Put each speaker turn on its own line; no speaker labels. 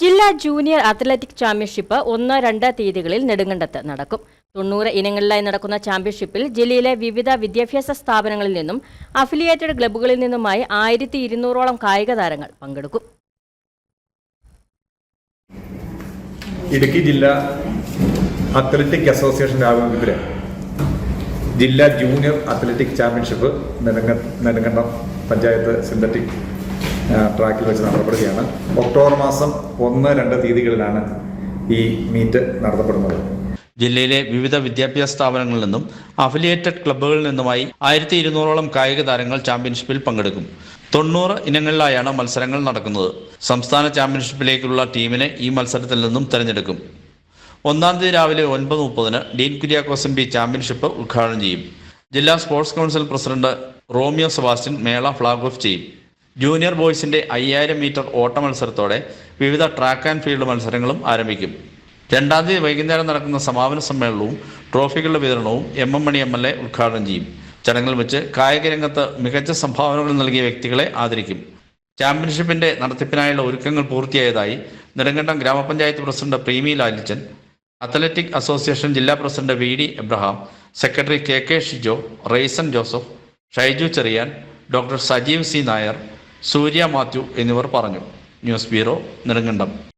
ജില്ലാ junior athletic championship ഒന്ന് രണ്ട് തീയതികളിൽ നെടുങ്കണ്ടത്ത് നടക്കും. തൊണ്ണൂറ് ഇനങ്ങളിലായി നടക്കുന്ന ചാമ്പ്യൻഷിപ്പിൽ ജില്ലയിലെ വിവിധ വിദ്യാഭ്യാസ സ്ഥാപനങ്ങളിൽ നിന്നും അഫിലിയേറ്റഡ് ക്ലബ്ബുകളിൽ നിന്നുമായി ആയിരത്തി ഇരുന്നൂറോളം കായിക താരങ്ങൾ പങ്കെടുക്കും.
ഇടുക്കി ജില്ലാ അത്ലറ്റിക് അസോസിയേഷന്റെ ആഭിമുഖ്യത്തിൽ ജില്ലാ ജൂനിയർ അത്ലറ്റിക് ചാമ്പ്യൻഷിപ്പ് നെടുങ്ക നെടുങ്കണ്ടം പഞ്ചായത്ത് സിന്തറ്റിക് ട്രാക്കിൽ വെച്ച് നടത്തപ്പെടുകയാണ് ഒക്ടോബർ മാസം ഒന്ന് രണ്ട് തീയതികളിലാണ് ഈ മീറ്റ് നടത്തപ്പെടുന്നത്.
ജില്ലയിലെ വിവിധ വിദ്യാഭ്യാസ സ്ഥാപനങ്ങളിൽ നിന്നും അഫിലിയേറ്റഡ് ക്ലബ്ബുകളിൽ നിന്നുമായി ആയിരത്തി ഇരുന്നൂറോളം കായിക താരങ്ങൾ ചാമ്പ്യൻഷിപ്പിൽ പങ്കെടുക്കും. തൊണ്ണൂറ് ഇനങ്ങളിലായാണ് മത്സരങ്ങൾ നടക്കുന്നത്. സംസ്ഥാന ചാമ്പ്യൻഷിപ്പിലേക്കുള്ള ടീമിനെ ഈ മത്സരത്തിൽ നിന്നും തെരഞ്ഞെടുക്കും. ഒന്നാം തീയതി രാവിലെ ഒൻപത് മുപ്പതിന് ഡീൻ കുര്യാക്കോസ് പി ചാമ്പ്യൻഷിപ്പ് ഉദ്ഘാടനം ചെയ്യും. ജില്ലാ sports council president Romeo Sebastian മേള ഫ്ലാഗ് ഓഫ് ചെയ്യും. ജൂനിയർ ബോയ്സിന്റെ അയ്യായിരം മീറ്റർ ഓട്ട മത്സരത്തോടെ വിവിധ ട്രാക്ക് ആൻഡ് ഫീൽഡ് മത്സരങ്ങളും ആരംഭിക്കും. രണ്ടാം തീയതി വൈകുന്നേരം നടക്കുന്ന സമാപന സമ്മേളനവും ട്രോഫികളുടെ വിതരണവും M M Mani M L A ഉദ്ഘാടനം ചെയ്യും. ചടങ്ങിൽ വെച്ച് കായിക രംഗത്ത് മികച്ച സംഭാവനകൾ നൽകിയ വ്യക്തികളെ ആദരിക്കും. ചാമ്പ്യൻഷിപ്പിന്റെ നടത്തിപ്പിനായുള്ള ഒരുക്കങ്ങൾ പൂർത്തിയായതായി നെടുങ്കണ്ടം ഗ്രാമപഞ്ചായത്ത് president Premi Lalichan athletic association ജില്ലാ president V D Abraham secretary K K Shijo Raison Joseph Shaiju Cherian doctor Sajeev C Nair Surya Mathew എന്നിവർ പറഞ്ഞു. News bureau Nedumkandam.